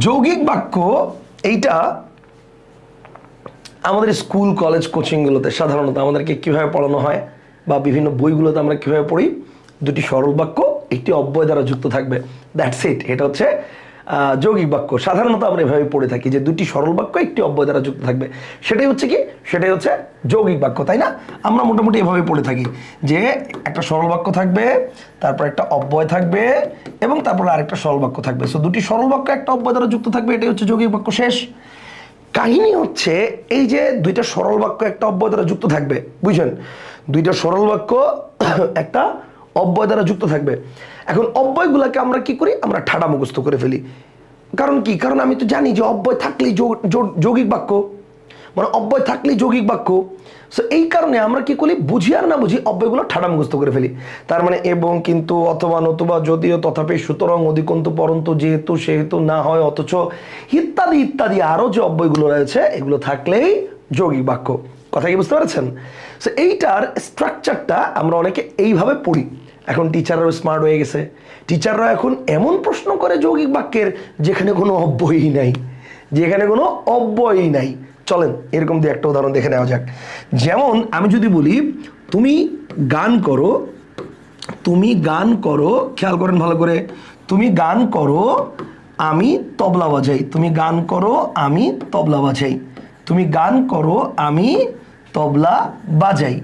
যৌগিক বাক্য এইটা আমাদের স্কুল, কলেজ কোচিংগুলোতে সাধারণত আমাদেরকে কীভাবে পড়ানো হয় বা বিভিন্ন বইগুলোতে আমরা কীভাবে পড়ি, দুটি সরল বাক্য, একটি অব্যয় দ্বারা যুক্ত থাকবে। দ্যাটস ইট এটা হচ্ছে যৌগিক বাক্য। সাধারণত আমরা এভাবে পড়ে থাকি যে দুটি সরল বাক্য একটি অব্যয় দ্বারা যুক্ত থাকবে। সেটাই হচ্ছে কি? সেটাই হচ্ছে যৌগিক বাক্য, তাই না? আমরা মোটামুটি এভাবে পড়ে থাকি যে একটা সরল বাক্য থাকবে, তারপর একটা অব্যয় থাকবে এবং তারপর আরেকটা সরল বাক্য থাকবে। সো দুটি সরল বাক্য একটা অব্যয় দ্বারা যুক্ত থাকবে, এটাই হচ্ছে যৌগিক বাক্য শেষ। কাহিনী হচ্ছে এই যে দুইটা সরল বাক্য একটা অব্যয় দ্বারা যুক্ত থাকবে, বুঝছেন? দুইটা সরল বাক্য একটা অব্যয় দ্বারা যুক্ত থাকবে। এখন অব্যয়গুলোকে আমরা কি করি? আমরা ঠাডা মুখস্থ করে ফেলি। কারণ কি? কারণ আমি তো জানি যে অব্যয় থাকলেই যৌগিক বাক্য। মানে অব্যয় থাকলেই যৌগিক বাক্য। সো এই কারণে আমরা কি করি? বুঝি আর না বুঝি অব্যয়গুলো ঠাডা মুখস্থ করে ফেলি। তার মানে এবং কিন্তু অথবা নতুবা যদিও তথাপি সুতরাং অধিকন্তু পরন্তু যেহেতু সেহেতু না হয়, অথচ ইত্যাদি ইত্যাদি আরও যে অব্যয়গুলো রয়েছে, এগুলো থাকলেই যৌগিক বাক্য। কথা কি বুঝতে পারছেন? সো এইটার স্ট্রাকচারটা আমরা অনেকে এইভাবে পড়ি। এখন টিচাররাও স্মার্ট হয়ে গেছে। টিচাররা এখন এমন প্রশ্ন করে যৌগিক বাক্যের যেখানে কোনো অব্যয়ই নাই, যেখানে কোনো অব্যয়ই নাই। চলেন, এরকম দিয়ে একটা উদাহরণ দেখে নেওয়া যাক। যেমন আমি যদি বলি, তুমি গান করো, তুমি গান করো, খেয়াল করেন ভালো করে, তুমি গান করো, আমি তবলা বাজাই। তুমি গান করো, আমি তবলা বাজাই। তুমি গান করো, আমি তবলা বাজাই।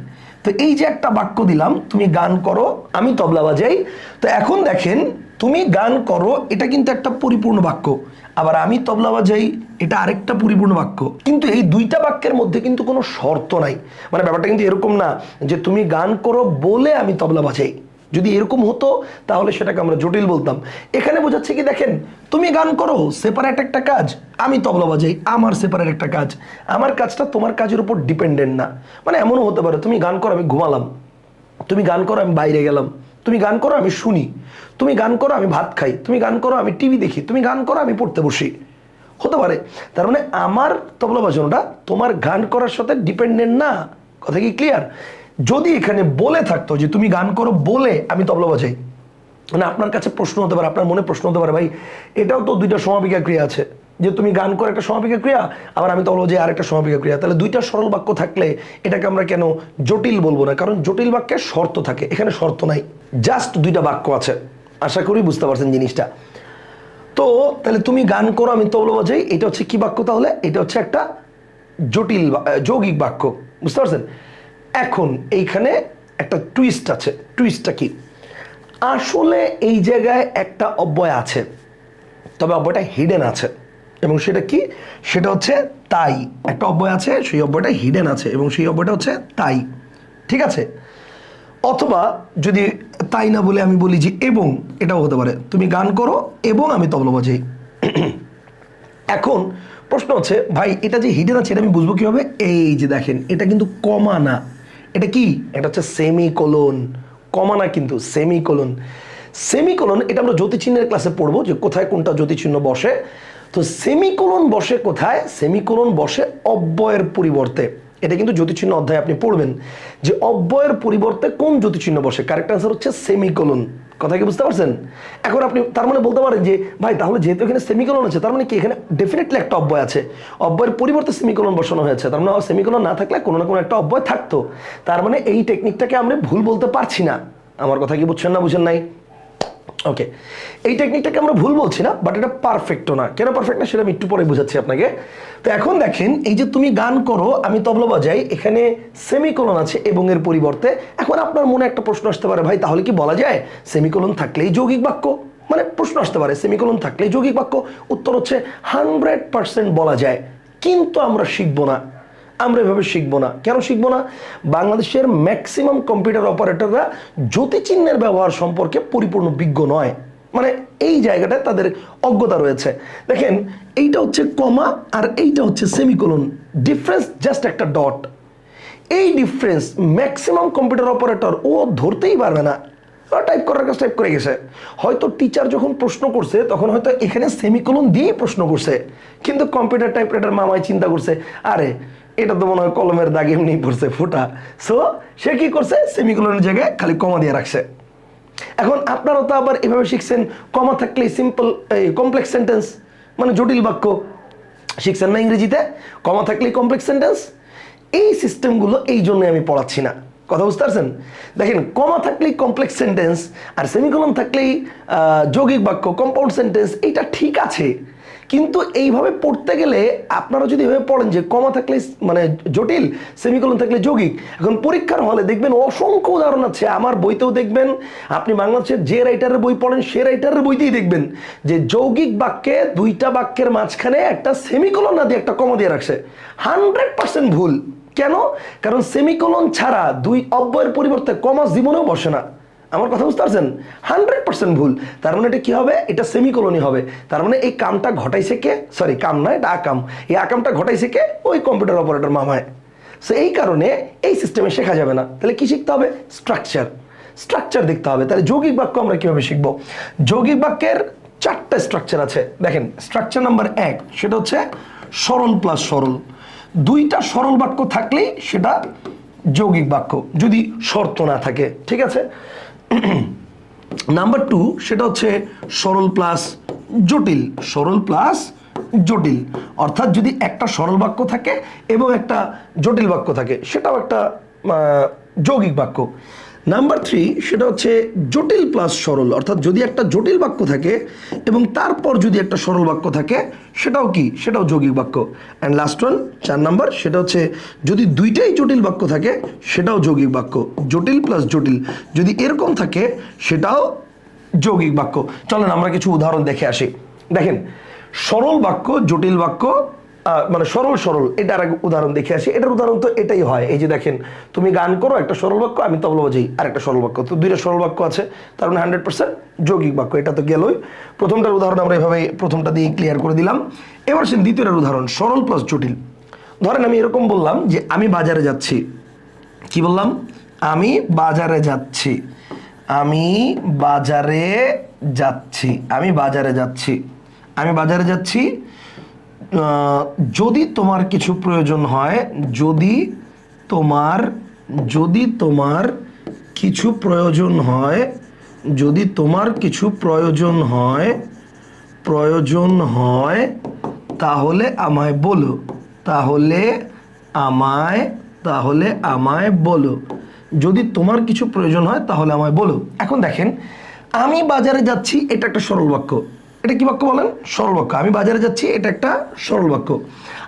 তো এই যে একটা বাক্য দিলাম, তুমি গান করো, আমি তবলা বাজাই। তো এখন দেখেন, তুমি গান করো, এটা কিন্তু একটা পরিপূর্ণ বাক্য। আবার আমি তবলা বাজাই, এটা আরেকটা পরিপূর্ণ বাক্য। কিন্তু এই দুইটা বাক্যের মধ্যে কিন্তু কোনো শর্ত নাই। মানে ব্যাপারটা কিন্তু এরকম না যে তুমি গান করো বলে আমি তবলা বাজাই। যদি এরকম হতো, তাহলে সেটাকে আমরা জটিল বলতাম। এখানে বোঝাচ্ছে কি, দেখেন, তুমি গান করো সেপারেট একটা কাজ, আমি তবলা বাজাই, আমার সেপারেট একটা কাজ। আমার কাজটা তোমার কাজের উপর ডিপেন্ডেন্ট না। মানে এমনও হতে পারে, তুমি গান করো, আমি ঘুমালাম। তুমি গান করো, আমি বাইরে গেলাম। তুমি গান করো, আমি শুনি। তুমি গান করো, আমি ভাত খাই। তুমি গান করো, আমি টিভি দেখি। তুমি গান করো, আমি পড়তে বসি। হতে পারে। তার মানে আমার তবলা বাজানোটা তোমার গান করার সাথে ডিপেন্ডেন্ট না। কথা কি ক্লিয়ার যদি এখানে বলে থাকতো যে তুমি গান করো বলে আমি তবলা বাজাই মানে আপনার কাছে প্রশ্ন হতে পারে, আপনার মনে প্রশ্ন হতে পারে, ভাই, এটাও তো দুইটা সমাপিকা ক্রিয়া আছে, যে তুমি গান করে একটা সমাপিকা ক্রিয়া, আবার আমি তবলা বাজাই আরেকটা সমাপিকা ক্রিয়া। তাহলে দুইটা সরল বাক্য থাকলে এটাকে আমরা কেন জটিল বলব না? কারণ জটিল বাক্যে শর্ত থাকে, এখানে শর্ত নাই, জাস্ট দুইটা বাক্য আছে। আশা করি বুঝতে পারছেন জিনিসটা। তো তাহলে তুমি গান করো, আমি তবলা বাজাই, এটা হচ্ছে কি বাক্য তাহলে? এটা হচ্ছে একটা জটিল যৌগিক বাক্য, বুঝতে পারছেন? এখন এইখানে একটা টুইস্ট আছে। টুইস্টটা কি? আসলে এই জায়গায় একটা অব্যয় আছে, তবে অব্যয়টা হিডেন আছে। এবং সেটা কি? সেটা হচ্ছে তাই। একটা অব্যয় আছে, সেই অব্যয়টা হিডেন আছে, এবং সেই অব্যয়টা হচ্ছে তাই। ঠিক আছে? অথবা যদি তাই না বলে আমি বলি যে এবং, এটাও হতে পারে। তুমি গান করো, এবং আমি তবলা বাজাই। এখন প্রশ্ন হচ্ছে, ভাই, এটা যে হিডেন আছে, এটা আমি বুঝব কীভাবে? এই যে দেখেন, এটা কিন্তু কমা না। এটা কি? এটা হচ্ছে সেমি কমানা কমা কিন্তু সেমি সেমিকোলন সেমি কোলন এটা আমরা জ্যোতিচিহ্নের ক্লাসে পড়ব যে কোথায় কোনটা জ্যোতিচিহ্ন বসে। তো সেমিকোলন বসে কোথায়? সেমিকোলন বসে অব্যয়ের পরিবর্তে। এটা কিন্তু জ্যোতিচিহ্ন অধ্যায়ে আপনি পড়বেন যে অব্যয়ের পরিবর্তে কোন জ্যোতিচিহ্ন বসে? কারেক্ট আনসার হচ্ছে সেমিকোলন কথা কি বুঝতে পারছেন? এখন আপনি, তার মানে বলতে পারেন যে, ভাই, তাহলে যেহেতু এখানে সেমিকোলন আছে, তার মানে কি এখানে ডেফিনেটলি একটা অব্যয় আছে। অব্যয়ের পরিবর্তে সেমিকোলন বসানো হয়েছে। তার মানে সেমিকোলন না থাকলে কোনো না কোনো একটা অব্যয় থাকতো। তার মানে এই টেকনিকটাকে আমরা ভুল বলতে পারছি না। আমার কথা কি বুঝছেন না বুঝেন নাই? ওকে এই টেকনিকটাকে আমরা ভুল বলছি না বাট এটা পারফেক্টও না। কেন পারফেক্ট না সেটা আমি একটু পরে বোঝাচ্ছি আপনাকে। তো এখন দেখেন, এই যে তুমি গান করো, আমি তবলা বাজাই, এখানে সেমিকোলন আছে এবং এর পরিবর্তে এখন আপনার মনে একটা প্রশ্ন আসতে পারে, ভাই, তাহলে কি বলা যায়? সেমিকোলন থাকলেই যৌগিক বাক্য? মানে প্রশ্ন আসতে পারে সেমিকোলন থাকলেই যৌগিক বাক্য? উত্তর হচ্ছে হান্ড্রেড পার্সেন্ট বলা যায়। কিন্তু আমরা শিখব না। আমরা এভাবে শিখব না। কেন শিখব না? বাংলাদেশের ম্যাক্সিমাম কম্পিউটার অপারেটররা জ্যোতিচিহ্নের ব্যবহার সম্পর্কে পরিপূর্ণ বিজ্ঞ নয়। মানে এই জায়গাটায় তাদের অজ্ঞতা রয়েছে। দেখেন, এইটা হচ্ছে কমা আর এইটা হচ্ছে সেমিকোলন ডিফারেন্স জাস্ট একটা ডট এই ডিফারেন্স ম্যাক্সিমাম কম্পিউটার অপারেটর ও ধরতেই পারবে না। টাইপ করার কাজ টাইপ করে গেছে। হয়তো টিচার যখন প্রশ্ন করছে, তখন হয়তো এখানে সেমিকোলন দিয়েই প্রশ্ন করছে। কিন্তু কম্পিউটার টাইপরাইটার মামায় চিন্তা করছে, আরে এটা তো মনে হয় কলমের দাগ এমনি পড়ছে, ফোটা। সো সে কি করছে? সেমিকোলনের জায়গায় খালি কমা দিয়ে রাখছে। এখন আপনারাও তো আবার এভাবে শিখছেন, কমা থাকলে সিম্পল কমপ্লেক্স সেন্টেন্স মানে জটিল বাক্য। শিখছেন না ইংরেজিতে? কমা থাকলে কমপ্লেক্স সেন্টেন্স এই সিস্টেমগুলো এই জন্য আমি পড়াচ্ছি না। কথা বুঝতে পারছেন? দেখেন, কমা থাকলেই কমপ্লেক্স সেন্টেন্স আর সেমিকলন থাকলেই যৌগিক বাক্য কম্পাউন্ড সেন্টেন্স এইটা ঠিক আছে। কিন্তু এইভাবে পড়তে গেলে আপনারা যদি এভাবে পড়েন যে কমা থাকলে মানে জটিল, সেমিকলন থাকলে যৌগিক, এখন পরীক্ষার হলে দেখবেন অসংখ্য উদাহরণ আছে। আমার বইতেও দেখবেন, আপনি বাংলাদেশের যে রাইটারের বই পড়েন, সে রাইটারের বইতেই দেখবেন যে যৌগিক বাক্যে দুইটা বাক্যের মাঝখানে একটা সেমিকলন না দিয়ে একটা কমা দিয়ে রাখছে। হান্ড্রেড পার্সেন্ট ভুল। কেন? কারণ সেমিকোলন ছাড়া দুই অব্যয়ের পরিবর্তে কমা জীবনেও বসে না। আমার কথা বুঝতে পারছেন? হান্ড্রেড পার্সেন্ট ভুল। তার মানে এটা কি হবে? এটা সেমিকোলনই হবে। তার মানে এই কামটা ঘটাইছে কে? সরি কাম নয়, এটা আকাম। এই আকামটা ঘটাইছে কে? ওই কম্পিউটার অপারেটর মামায়। সো এই কারণে এই সিস্টেমে শেখা যাবে না। তাহলে কি শিখতে হবে? স্ট্রাকচার স্ট্রাকচার দেখতে হবে। তাহলে যৌগিক বাক্য আমরা কীভাবে শিখব? যৌগিক বাক্যের চারটা স্ট্রাকচার আছে। দেখেন স্ট্রাকচার নাম্বার এক, সেটা হচ্ছে সরল প্লাস সরল। দুইটা সরল বাক্য থাকলেই সেটা যৌগিক বাক্য, যদি শর্ত না থাকে। ঠিক আছে? নাম্বার টু সেটা হচ্ছে সরল প্লাস জটিল। সরল প্লাস জটিল। অর্থাৎ যদি একটা সরল বাক্য থাকে এবং একটা জটিল বাক্য থাকে, সেটাও একটা যৌগিক বাক্য। নাম্বার থ্রি সেটা হচ্ছে জটিল প্লাস সরল। অর্থাৎ যদি একটা জটিল বাক্য থাকে এবং তারপর যদি একটা সরল বাক্য থাকে, সেটাও কি? সেটাও যৌগিক বাক্য। অ্যান্ড লাস্ট ওয়ান চার নাম্বার সেটা হচ্ছে যদি দুইটাই জটিল বাক্য থাকে, সেটাও যৌগিক বাক্য। জটিল প্লাস জটিল। যদি এরকম থাকে, সেটাও যৌগিক বাক্য। চলেন আমরা কিছু উদাহরণ দেখে আসি। দেখেন, সরল বাক্য, জটিল বাক্য মানে সরল সরল এটার এক উদাহরণ দেখে আসি। এটার উদাহরণ তো এটাই হয়। এই যে দেখেন, তুমি গান করো, একটা সরল বাক্য, আমি তবলা বাজাই আর একটা সরল বাক্য। তো দুইটা সরল বাক্য আছে, তার মানে হান্ড্রেড পার্সেন্ট যৌগিক বাক্য, এটা তো গেলই। প্রথমটার উদাহরণ আমরা এভাবে প্রথমটা দিয়ে ক্লিয়ার করে দিলাম। এবার সে দ্বিতীয়টার উদাহরণ, সরল প্লাস জটিল। ধরেন আমি এরকম বললাম যে, আমি বাজারে যাচ্ছি। কি বললাম? আমি বাজারে যাচ্ছি। আমি বাজারে যাচ্ছি। আমি বাজারে যাচ্ছি। আমি বাজারে যাচ্ছি। যদি তোমার কিছু প্রয়োজন হয়, যদি তোমার যদি তোমার কিছু প্রয়োজন হয়, যদি তোমার কিছু প্রয়োজন হয় প্রয়োজন হয়, তাহলে আমায় বলো। তাহলে আমায় তাহলে আমায় বলো। যদি তোমার কিছু প্রয়োজন হয়, তাহলে আমায় বলো। এখন দেখেন, আমি বাজারে যাচ্ছি, এটা একটা সরল বাক্য। এটা কি বাক্য বলেন? সরল বাক্য। আমি বাজারে যাচ্ছি, এটা একটা সরল বাক্য।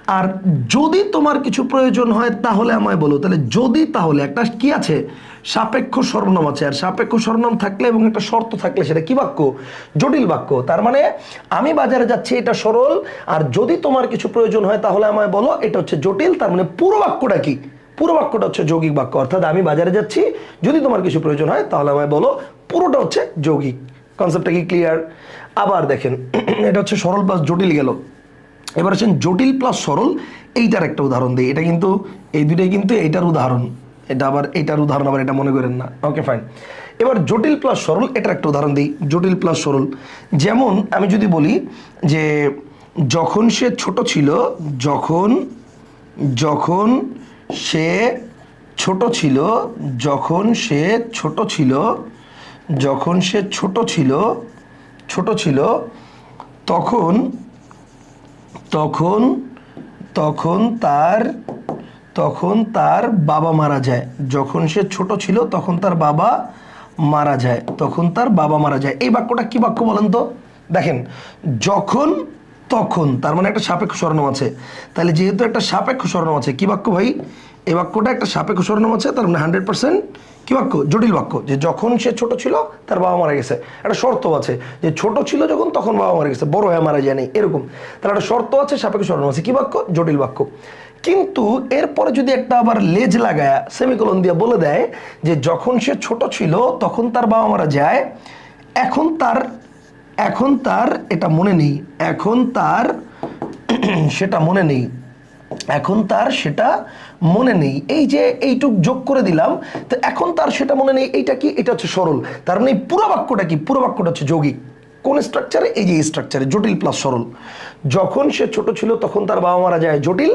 আর যদি তোমার কিছু প্রয়োজন হয়, তাহলে আমায় বলো। তাহলে যদি তাহলে একটা কি আছে? সাপেক্ষ সর্বনাম আছে। আর সাপেক্ষ সর্বনাম থাকলে এবং একটা শর্ত থাকলে সেটা কি বাক্য? জটিল বাক্য। তার মানে আমি বাজারে যাচ্ছি, এটা সরল। আর যদি তোমার কিছু প্রয়োজন হয়, তাহলে আমায় বলো, এটা হচ্ছে জটিল। তার মানে পুরো বাক্যটা কি? পুরো বাক্যটা হচ্ছে যৌগিক বাক্য। অর্থাৎ আমি বাজারে যাচ্ছি, যদি তোমার কিছু প্রয়োজন হয়, তাহলে আমায় বলো, পুরোটা হচ্ছে যৌগিক। কনসেপ্টটা কি ক্লিয়ার? আবার দেখেন, এটা হচ্ছে সরল প্লাস জটিল গেল। এবার হচ্ছেন জটিল প্লাস সরল, এইটার একটা উদাহরণ দিই। এটা কিন্তু, এই দুইটাই কিন্তু এইটার উদাহরণ। এটা আবার এইটার উদাহরণ, আবার এটা মনে করেন না। ওকে ফাইন এবার জটিল প্লাস সরল, এটার একটা উদাহরণ দিই। জটিল প্লাস সরল। যেমন আমি যদি বলি যে, যখন সে ছোট ছিল, যখন যখন সে ছোট ছিল, যখন সে ছোট ছিল, যখন সে ছোট ছিল ছোট ছিল, তখন তখন তখন তার তখন তার বাবা মারা যায়। যখন সে ছোট ছিল, তখন তার বাবা মারা যায়। তখন তার বাবা মারা যায়। এই বাক্যটা কি বাক্য বলেন তো? দেখেন, যখন তখন, তার মানে একটা সাপেক্ষ স্বর্ণম আছে। তাহলে যেহেতু একটা সাপেক্ষ স্বর্ণম আছে, কি বাক্য ভাই? এই বাক্যটা একটা সাপেক্ষ স্বর্ণম আছে, তার মানে হান্ড্রেড পার্সেন্ট কি বাক্য? জটিল বাক্য। যে যখন সে ছোট ছিল, তার বাবা মারা গেছে। একটা শর্ত আছে, যে ছোট ছিল যখন, তখন বাবা মারা গেছে। বড় হয়ে মারা যায়নি এরকম। তার একটা শর্ত আছে, সাপেক্ষ স্বর্ণম আছে। কি বাক্য? জটিল বাক্য। কিন্তু এরপরে যদি একটা আবার লেজ লাগায় সেমিকোলন দিয়ে বলে দেয়, যে যখন সে ছোট ছিল, তখন তার বাবা মারা যায়, এখন তার এখন তার এটা মনে নেই। এখন তার সেটা মনে নেই। এখন তার সেটা মনে নেই। এই যে এইটুক যোগ করে দিলাম, তো এখন তার সেটা মনে নেই। এইটা কি? এটা হচ্ছে সরল। তার মানে পুরো বাক্যটা কি? পুরো বাক্যটা হচ্ছে যৌগিক। কোন স্ট্রাকচারে এই যে স্ট্রাকচারে জটিল প্লাস সরল। যখন সে ছোট ছিল, তখন তার বাবা মারা যায় জটিল।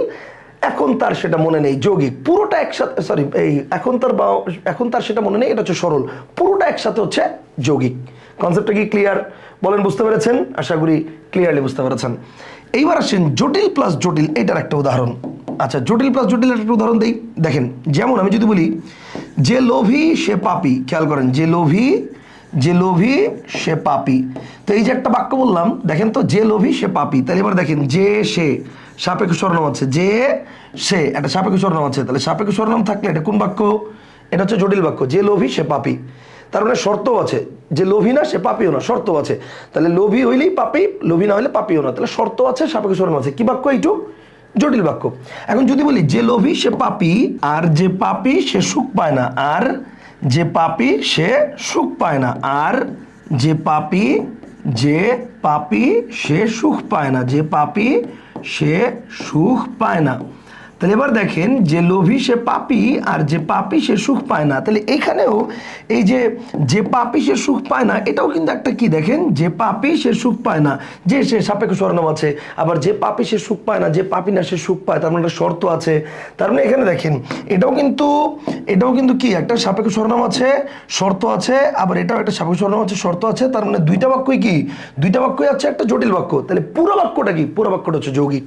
এখন তার সেটা মনে নেই, যৌগিক। পুরোটা একসাথে সরি এই এখন তার বাবা, এখন তার সেটা মনে নেই, এটা হচ্ছে সরল। পুরোটা একসাথে হচ্ছে যৌগিক। কনসেপ্টটা কি ক্লিয়ার বলেন, বুঝতে পেরেছেন? আশা করি ক্লিয়ারলি বুঝতে পেরেছেন। এইবার আসেন জটিল প্লাস জটিল এটার একটা উদাহরণ। আচ্ছা জটিল প্লাস জটিল একটা উদাহরণ দেই। দেখেন, যেমন আমি যদি বলি, যে লোভী সে পাপি, খেয়াল করেন, যে লোভী যে লোভী সে পাপি। তো এই যে একটা বাক্য বললাম, দেখেন তো, যে লোভী সে পাপি। তাহলে এবার দেখেন, যে সে, সাপেক্ষ স্বর্ণম আছে, যে সে, একটা সাপেক্ষ স্বর্ণম আছে। তাহলে সাপেক্ষ স্বর্ণাম থাকলে এটা কোন বাক্য? এটা হচ্ছে জটিল বাক্য, যে লোভী সে পাপি। তার মানে শর্তও আছে। যে লোভী না, সে পাপিও না শর্ত আছে। তাহলে লোভী হইলেই পাপি, লোভী না হলে পাপিও না। তাহলে শর্ত আছে, সাপেক্ষ স্বর্ণাম আছে। কি বাক্য এইটু? জটিল বাক্য। এখন যদি বলি, যে লোভী, সে পাপি, আর যে পাপি, সে সুখ পায় না। আর যে পাপি, সে সুখ পায় না। আর যে পাপি যে পাপি, সে সুখ পায় না। যে পাপি, সে সুখ পায় না। তাহলে এবার দেখেন যে লোভী সে পাপি আর যে পাপি সে সুখ পায় না। তাহলে এখানেও এই যে যে পাপি সে সুখ পায় না, এটাও কিন্তু একটা কি দেখেন? যে পাপি সে সুখ পায় না। যে সে সাপেক্ষ স্বর্ণম আছে, আবার যে পাপি সে সুখ পায় না, যে পাপি না সে সুখ পায়, তার মানে একটা শর্ত আছে। তার মানে এখানে দেখেন, এটাও কিন্তু এটাও কিন্তু কি? একটা সাপেক্ষ স্বর্ণম আছে, শর্ত আছে, আবার এটাও একটা সাপেক্ষ স্বর্ণম আছে, শর্ত আছে, তার মানে দুইটা বাক্যই কি? দুইটা বাক্যই আছে একটা জটিল বাক্য। তাহলে পুরো বাক্যটা কি? পুরো বাক্যটা হচ্ছে যৌগিক।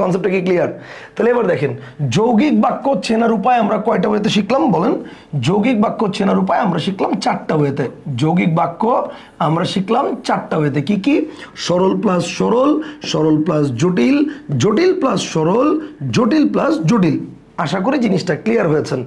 কনসেপ্টটা কি ক্লিয়ার তাহলে এবার দেখেন, যৌগিক বাক্য চেনার উপায় আমরা কয়টা ওয়েতে শিখলাম বলেন? যৌগিক বাক্য চেনার উপায় আমরা শিখলাম চারটা ওয়েতে যৌগিক বাক্য আমরা শিখলাম চারটা ওয়েতে কি কি? সরল প্লাস সরল সরল প্লাস জটিল জটিল প্লাস সরল, জটিল প্লাস জটিল। আশা করি জিনিসটা ক্লিয়ার হয়েছেন।